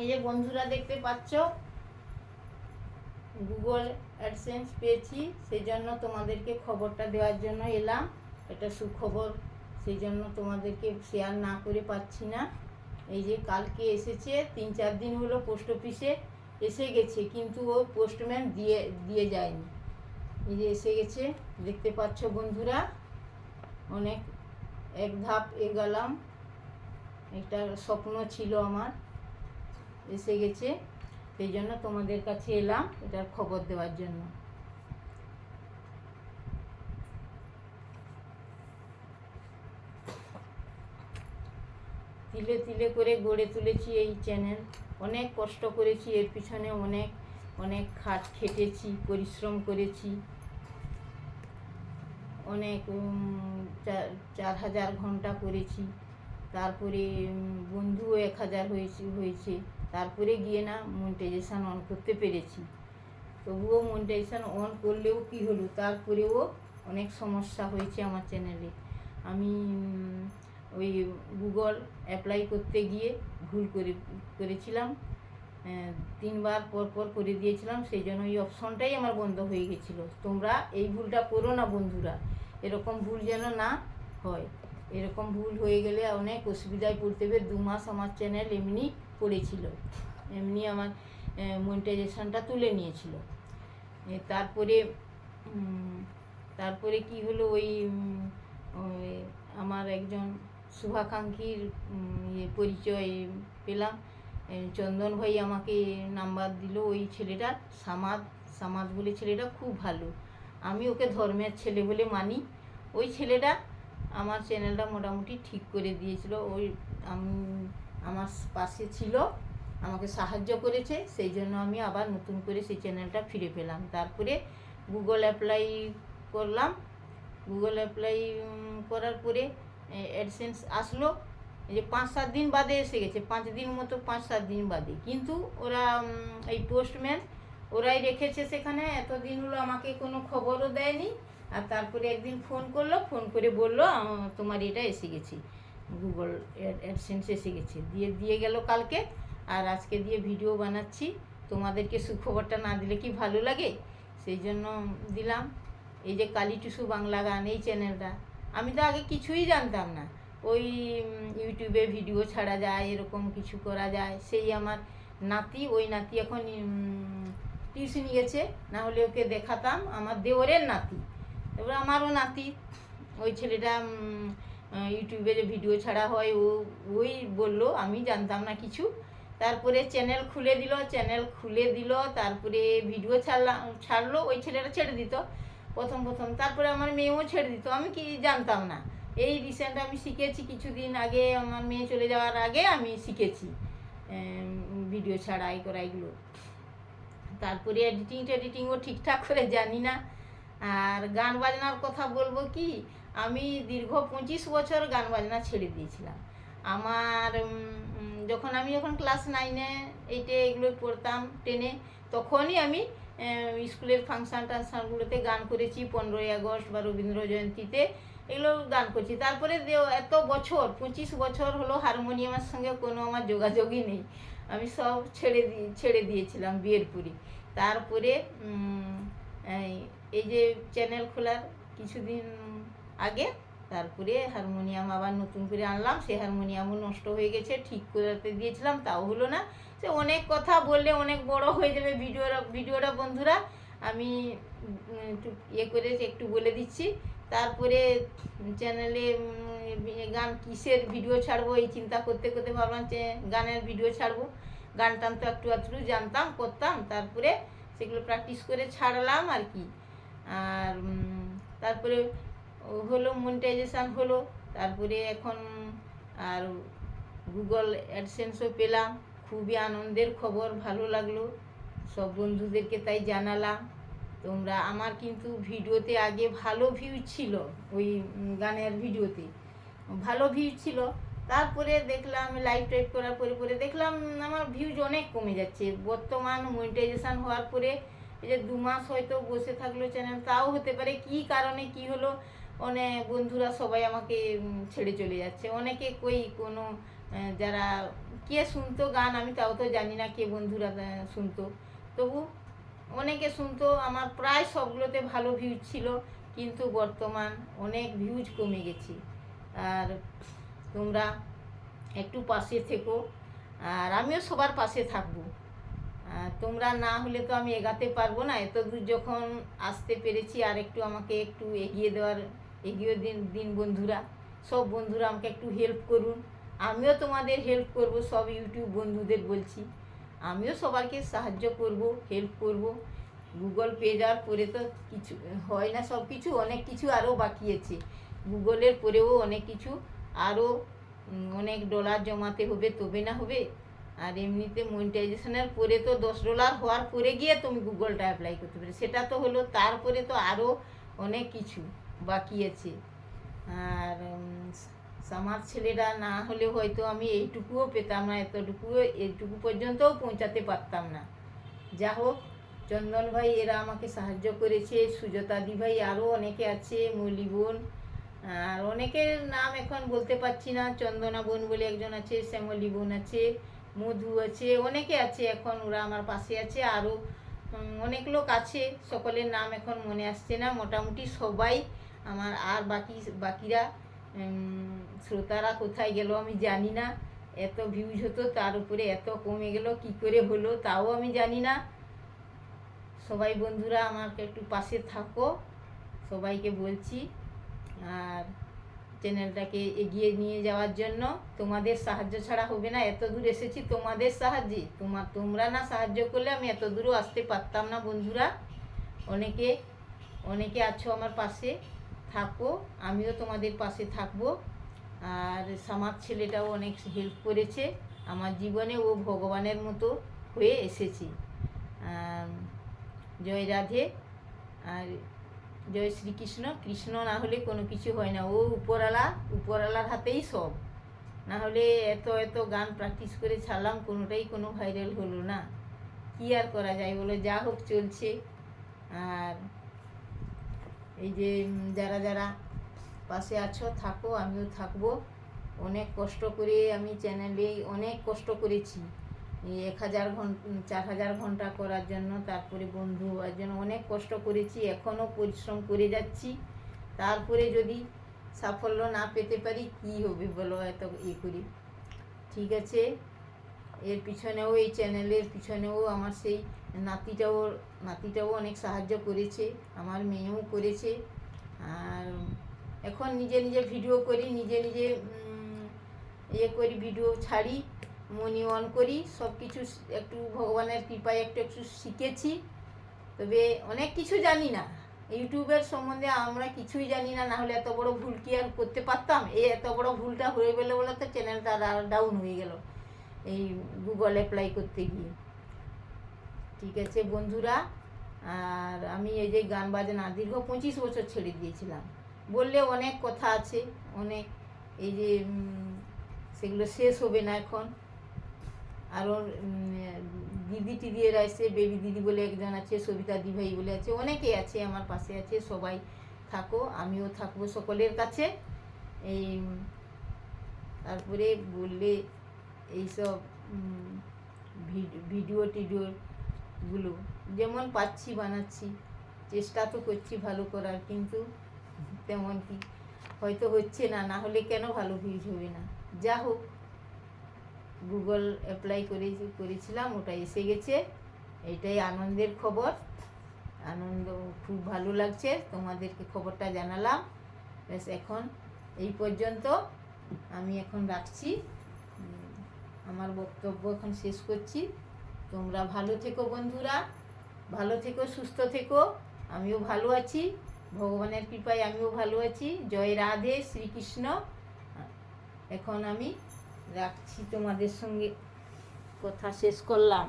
এই যে বন্ধুরা দেখতে পাচ্ছ গুগল অ্যাডসেন্স পেয়েছি সেই জন্য তোমাদেরকে খবরটা দেওয়ার জন্য এলাম। এটা সুখবর সেই জন্য তোমাদেরকে শেয়ার না করে পাচ্ছি না। এই যে কালকে এসেছে, তিন চার দিন হলো পোস্ট অফিসে এসে গেছে, কিন্তু ও পোস্টম্যান দিয়ে দিয়ে যায়নি। এই যে এসে গেছে, দেখতে পাচ্ছ বন্ধুরা, অনেক এক ধাপ এগালাম। একটা স্বপ্ন ছিল আমার। এসে গেছে। সেই জন্য তোমাদের কাছে এলাম এটার খবর দেওয়ার জন্য। তিলে তিলে করে গড়ে তুলেছি এই চ্যানেল। অনেক কষ্ট করেছি, এর পিছনে অনেক অনেক খাট খেটেছি, পরিশ্রম করেছি। অনেক চার- হাজার ঘণ্টা করেছি। তারপরে বন্ধুও এক হাজার হয়েছে হয়েছে। তারপরে গিয়ে না মনিটাইজেশান অন করতে পেরেছি। তবুও মনিটাইজেশান অন করলেও কি হলো? তারপরেও অনেক সমস্যা হয়েছে আমার চ্যানেলে আমি ওই গুগল অ্যাপ্লাই করতে গিয়ে ভুল করে, করেছিলাম। তিনবার পর পর করে দিয়েছিলাম, সেই জন্য ওই অপশনটাই আমার বন্ধ হয়ে গেছিল। তোমরা এই ভুলটা করো না বন্ধুরা। এরকম ভুল যেন না হয়। এরকম ভুল হয়ে গেলে অনেক অসুবিধায় পড়তে হবে। দু মাস আমার চ্যানেল এমনি পড়েছিল এমনি আমার মনিটাইজেশনটা তুলে নিয়েছিল। তারপরে তারপরে কি হলো ওই আমার একজন শুভাকাঙ্ক্ষীর ইয়ে পরিচয় পেলাম। চন্দন ভাই আমাকে নাম্বার দিল ওই ছেলেটার সামাদ সামাদ বলে ছেলেটা খুব ভালো। আমি ওকে ধর্মের ছেলে বলে মানি। ওই ছেলেটা আমার চ্যানেলটা মোটামুটি ঠিক করে দিয়েছিল। ওই আমি, আমার পাশে ছিল, আমাকে সাহায্য করেছে, সেই জন্য আমি আবার নতুন করে সেই চ্যানেলটা ফিরে পেলাম। তারপরে গুগল অ্যাপ্লাই করলাম। গুগল অ্যাপ্লাই করার পরে অ্যাডসেন্স আসলো। যে পাঁচ সাত দিন বাদে এসে গেছে, পাঁচ দিন মতো, পাঁচ সাত দিন বাদে। কিন্তু ওরা এই পোস্টম্যান ওরাই রেখেছে সেখানে, এতদিন হলো আমাকে কোনো খবরও দেয়নি। আর তারপরে একদিন ফোন করল, ফোন করে বলল তোমার এটা এসে গেছি গুগল অ্যাডসেন্স এসে গেছে। দিয়ে দিয়ে গেল কালকে, আর আজকে দিয়ে ভিডিও বানাচ্ছি। তোমাদেরকে সুখবরটা না দিলে কি ভালো লাগে? সেই জন্য দিলাম। এই যে কালী টুসু বাংলা গান, এই চ্যানেলটা, আমি তো আগে কিছুই জানতাম না। ওই ইউটিউবে ভিডিও ছাড়া যায়, এরকম কিছু করা যায়। সেই আমার নাতি, ওই নাতি এখন টিউশনি গেছে না হলে ওকে দেখাতাম, আমার দেওরের নাতি। তারপরে আমারও নাতি। ওই ছেলেটা ইউটিউবে যে ভিডিও ছাড়া হয়, ও, ওই বলল, আমি জানতাম না কিছু। তারপরে চ্যানেল খুলে দিল, চ্যানেল খুলে দিল, তারপরে ভিডিও ছাড়লাম ছাড়লো, ওই ছেলেটা ছেড়ে দিত। প্রথম প্রথম। তারপরে আমার মেয়েও ছেড়ে দিত, আমি কি জানতাম না। এই রিসেন্ট আমি শিখেছি, কিছুদিন আগে আমার মেয়ে চলে যাওয়ার আগে আমি শিখেছি ভিডিও ছাড়া এই করা এগুলো তারপরে এডিটিং টেডিটিংও ঠিকঠাক করে জানি না। আর গান বাজনার কথা বলব কি, আমি দীর্ঘ পঁচিশ বছর গান বাজনা ছেড়ে দিয়েছিলাম। আমার যখন আমি যখন ক্লাস নাইনে এইটে এগুলো পড়তাম টেনে তখনই আমি স্কুলের ফাংশান টাংশানগুলোতে গান করেছি, পনেরোই আগস্ট বা রবীন্দ্র জয়ন্তীতে এগুলো গান করছি। তারপরে এত বছর, পঁচিশ বছর হলো হারমোনিয়ামের সঙ্গে কোনো আমার যোগাযোগই নেই। আমি সব ছেড়ে দিয়ে ছেড়ে দিয়েছিলাম বিয়ের পুরি। তারপরে এই- যে চ্যানেল খোলার কিছুদিন আগে, তারপরে হারমোনিয়াম আবার নতুন করে আনলাম। সেই হারমোনিয়ামও নষ্ট হয়ে গেছে, ঠিক করতে দিয়েছিলাম, তাও হলো না। সে অনেক কথা বললে অনেক বড় হয়ে যাবে ভিডিওটা ভিডিওটা বন্ধুরা। আমি ইয়ে করে একটু বলে দিচ্ছি। তারপরে চ্যানেলে গান কিসের ভিডিও ছাড়বো, এই চিন্তা করতে করতে ভাবলাম যে গানের ভিডিও ছাড়বো। গান টান তো একটু একটু জানতাম, করতাম, তারপরে সেগুলো প্র্যাকটিস করে ছাড়লাম আর কি। আর তারপরে হলো মনিটাইজেশান হলো, তারপরে এখন আর গুগল অ্যাডসেন্সও পেলাম। খুবই আনন্দের খবর, ভালো লাগল। সব বন্ধুদেরকে তাই জানালাম। তোমরা আমার কিন্তু ভিডিওতে আগে ভালো ভিউ ছিল, ওই গানের ভিডিওতে। ভালো ভিউ ছিল, তারপরে দেখলাম লাইভ টাইপ করার পরে পরে দেখলাম আমার ভিউজ অনেক কমে যাচ্ছে। বর্তমান মনিটাইজেশান হওয়ার পরে এই যে দু মাস হয়তো বসে থাকল চ্যানেল তাও হতে পারে কি কারণে, কি হলো? অনেক বন্ধুরা সবাই আমাকে ছেড়ে চলে যাচ্ছে। অনেকে কই কোনো যারা কে শুনতো গান, আমি তাও তো জানি না কে বন্ধুরা শুনতো। তবু অনেকে শুনতো, আমার প্রায় সবগুলোতে ভালো ভিউজ ছিল, কিন্তু বর্তমান অনেক ভিউজ কমে গেছে। আর তোমরা একটু পাশে থেকো, আর আমিও সবার পাশে থাকব। তোমরা না হলে তো আমি এগাতে পারব না, এত দূর যখন আসতে পেরেছি, আর একটু আমাকে একটু এগিয়ে দেওয়ার, এগিয়ে দিন দিন বন্ধুরা, সব বন্ধুরা আমাকে একটু হেল্প করুন। আমিও তোমাদের হেল্প করব, সব ইউটিউব বন্ধুদের বলছি। আমিও সবাইকে সাহায্য করব হেল্প করব। গুগল পে যাওয়ার পরে তো কিছু, হয় না সব কিছু, অনেক কিছু আরও বাকি আছে। গুগলের পরেও অনেক কিছু, আরও অনেক ডলার জমাতে হবে, তবে না হবে। আর এমনিতে মনিটাইজেশনের পরে তো দশ ডলার হওয়ার পরে গিয়ে তুমি গুগলটা অ্যাপ্লাই করতে পারো সেটা তো হলো, তারপরে তো আরও অনেক কিছু বাকি আছে। আর আমার ছেলেরা না হলে হয়তো আমি এইটুকুও পেতাম না, এতটুকুও, এইটুকু পর্যন্তও পৌঁছাতে পারতাম না। যা হোক, চন্দন ভাই, এরা আমাকে সাহায্য করেছে, সুজাতা দি ভাই আরও অনেকে আছে, মৌলি বোন, আর অনেকের নাম এখন বলতে পারছি না, চন্দনা বোন বলে একজন আছে, শ্যামলী বোন আছে, মধু আছে, অনেকে আছে এখন, ওরা আমার পাশে আছে, আরও অনেক লোক আছে, সকলের নাম এখন মনে আসছে না, মোটামুটি সবাই আমার আর বাকি, বাকিরা শ্রোতারা কোথায় গেল আমি জানি না। এত ভিউজ হতো, তার উপরে এত কমে গেল, কি করে হলো তাও আমি জানি না। সবাই বন্ধুরা আমাকে একটু পাশে থাকো, সবাইকে বলছি। আর চ্যানেলটাকে এগিয়ে নিয়ে যাওয়ার জন্য তোমাদের সাহায্য ছাড়া হবে না, এত দূর এসেছি তোমাদের সাহায্যে। তোমার তোমরা না সাহায্য করলে আমি এত দূরও আসতে পারতাম না বন্ধুরা। অনেকে অনেকে আছো আমার পাশে। থাকো আমিও তোমাদের পাশে থাকব। আর সামার ছেলেটাও অনেক হেল্প করেছে। আমার জীবনে ও ভগবানের মতো হয়ে এসেছি। জয় রাধে। আর জয় শ্রীকৃষ্ণ। কৃষ্ণ না হলে কোনো কিছু হয় না। ও উপরালা উপরালার হাতেই সব। না হলে এত এত গান প্র্যাকটিস করে ছাড়লাম, কোনোটাই কোনো ভাইরাল হলো না। কি আর করা যায় বলো? যা হোক চলছে। আর এই যে যারা যারা পাশে আছো, থাকো, আমিও থাকব। অনেক কষ্ট করে আমি চ্যানেলে অনেক কষ্ট করেছি। এক হাজার ঘণ্টা চার হাজার ঘণ্টা করার জন্য, তারপরে বন্ধু হওয়ার জন্য অনেক কষ্ট করেছি, এখনও পরিশ্রম করে যাচ্ছি। তারপরে যদি সাফল্য না পেতে পারি, কি হবে বলো এত ইয়ে করি? ঠিক আছে? এর পিছনেও, এই চ্যানেলের পিছনেও আমার সেই নাতিটাও নাতিটাও অনেক সাহায্য করেছে, আমার মেয়েও করেছে। আর এখন নিজে নিজে ভিডিও করি, নিজে নিজে ইয়ে করি, ভিডিও ছাড়ি, মনি অন করি সব কিছু একটু ভগবানের কৃপায় একটু একটু শিখেছি। তবে অনেক কিছু জানি না। ইউটিউবের সম্বন্ধে আমরা কিছুই জানি না না হলে এত বড় ভুল কি আর করতে পারতাম? এই এত বড় ভুলটা হয়ে গেলো বলে তো চ্যানেলটা ডাউন হয়ে গেল। এই গুগল অ্যাপ্লাই করতে গিয়ে। ঠিক আছে বন্ধুরা, আর আমি এই যে গান বাজনা দীর্ঘ পঁচিশ বছর ছেড়ে দিয়েছিলাম। বললে অনেক কথা আছে, অনেক এই যে সেগুলো শেষ হবে না এখন। আরও দিদি টিদি এরা এসে বেবি দিদি বলে একজন আছে, সবিতা দি ভাই বলে আছে, অনেকে আছে আমার পাশে আছে, সবাই থাকো, আমিও থাকব সকলের কাছে। এই, তারপরে বললে এইসব ভিডিও টিডিওগুলো যেমন পাচ্ছি, বানাচ্ছি, চেষ্টা তো করছি ভালো করার, কিন্তু তেমন কি, হয়তো হচ্ছে না না হলে কেন ভালো ভিউজ হবে না। যা হোক গুগল অ্যাপ্লাই করে করেছিলাম, ওটা এসে গেছে, এটাই আনন্দের খবর। আনন্দ খুব ভালো লাগছে, তোমাদেরকে খবরটা জানালাম। ব্যাস, এখন এই পর্যন্ত আমি এখন রাখছি। আমার বক্তব্য এখন শেষ করছি। তোমরা ভালো থেকো বন্ধুরা, ভালো থেকো, সুস্থ থেকো। আমিও ভালো আছি, ভগবানের কৃপায় আমিও ভালো আছি। জয় রাধে শ্রীকৃষ্ণ। এখন আমি রাখছি তোমাদের সঙ্গে, কথা শেষ করলাম।